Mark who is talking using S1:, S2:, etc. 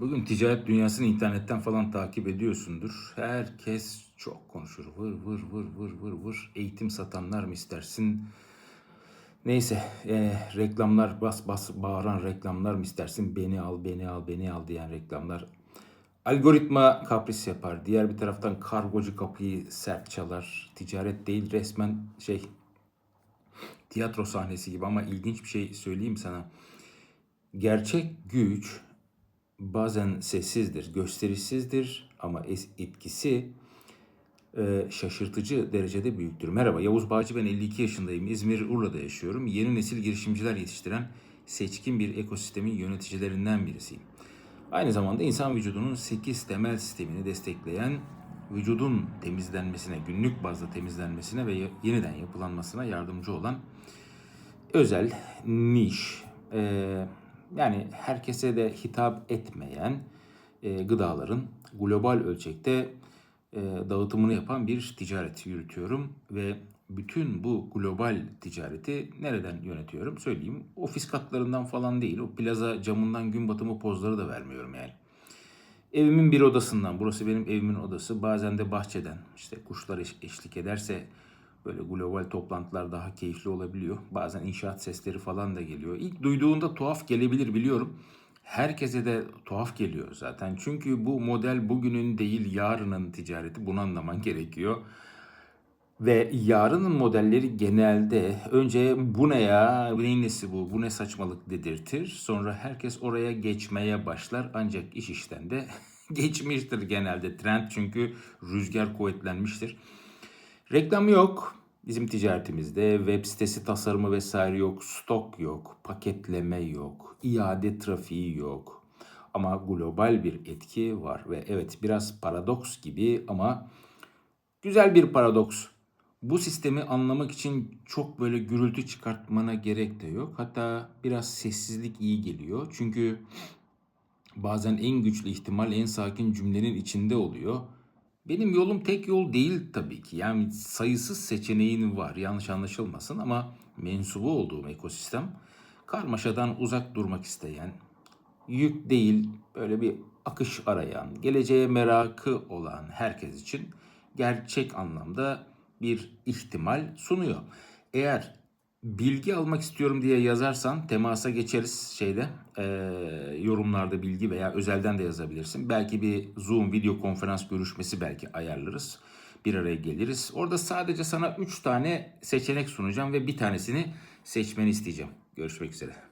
S1: Bugün ticaret dünyasını internetten falan takip ediyorsundur. Herkes çok konuşur. Vır vır vır vır vır vır. Eğitim satanlar mı istersin? Neyse e, reklamlar bas bas bağıran reklamlar mı istersin? Beni al beni al beni al diyen reklamlar. Algoritma kapris yapar. Diğer bir taraftan kargocu kapıyı sert çalar. Ticaret değil resmen şey tiyatro sahnesi gibi ama ilginç bir şey söyleyeyim sana. Gerçek güç bazen sessizdir, gösterişsizdir ama etkisi e, şaşırtıcı derecede büyüktür. Merhaba, Yavuz Bağcı ben 52 yaşındayım. İzmir Urla'da yaşıyorum. Yeni nesil girişimciler yetiştiren seçkin bir ekosistemin yöneticilerinden birisiyim. Aynı zamanda insan vücudunun 8 temel sistemini destekleyen vücudun temizlenmesine, günlük bazda temizlenmesine ve ye- yeniden yapılanmasına yardımcı olan özel, niş, e, yani herkese de hitap etmeyen e, gıdaların global ölçekte e, dağıtımını yapan bir ticaret yürütüyorum ve bütün bu global ticareti nereden yönetiyorum söyleyeyim. Ofis katlarından falan değil, o plaza camından gün batımı pozları da vermiyorum yani. Evimin bir odasından, burası benim evimin odası. Bazen de bahçeden, işte kuşlar eş- eşlik ederse böyle global toplantılar daha keyifli olabiliyor. Bazen inşaat sesleri falan da geliyor. İlk duyduğunda tuhaf gelebilir biliyorum. Herkese de tuhaf geliyor zaten. Çünkü bu model bugünün değil yarının ticareti. Bunu anlaman gerekiyor. Ve yarının modelleri genelde önce bu ne ya, bu neyin bu, bu ne saçmalık dedirtir. Sonra herkes oraya geçmeye başlar ancak iş işten de geçmiştir genelde trend çünkü rüzgar kuvvetlenmiştir. Reklam yok bizim ticaretimizde, web sitesi tasarımı vesaire yok, stok yok, paketleme yok, iade trafiği yok. Ama global bir etki var ve evet biraz paradoks gibi ama Güzel bir paradoks. Bu sistemi anlamak için çok böyle gürültü çıkartmana gerek de yok. Hatta biraz sessizlik iyi geliyor. Çünkü bazen en güçlü ihtimal en sakin cümlenin içinde oluyor. Benim yolum tek yol değil tabii ki. Yani sayısız seçeneğin var yanlış anlaşılmasın ama mensubu olduğum ekosistem karmaşadan uzak durmak isteyen, yük değil böyle bir akış arayan, geleceğe merakı olan herkes için gerçek anlamda bir ihtimal sunuyor. Eğer bilgi almak istiyorum diye yazarsan temasa geçeriz şeyde eee, yorumlarda bilgi veya özelden de yazabilirsin. Belki bir Zoom video konferans görüşmesi belki ayarlarız. Bir araya geliriz. Orada sadece sana 3 tane seçenek sunacağım ve bir tanesini seçmeni isteyeceğim. Görüşmek üzere.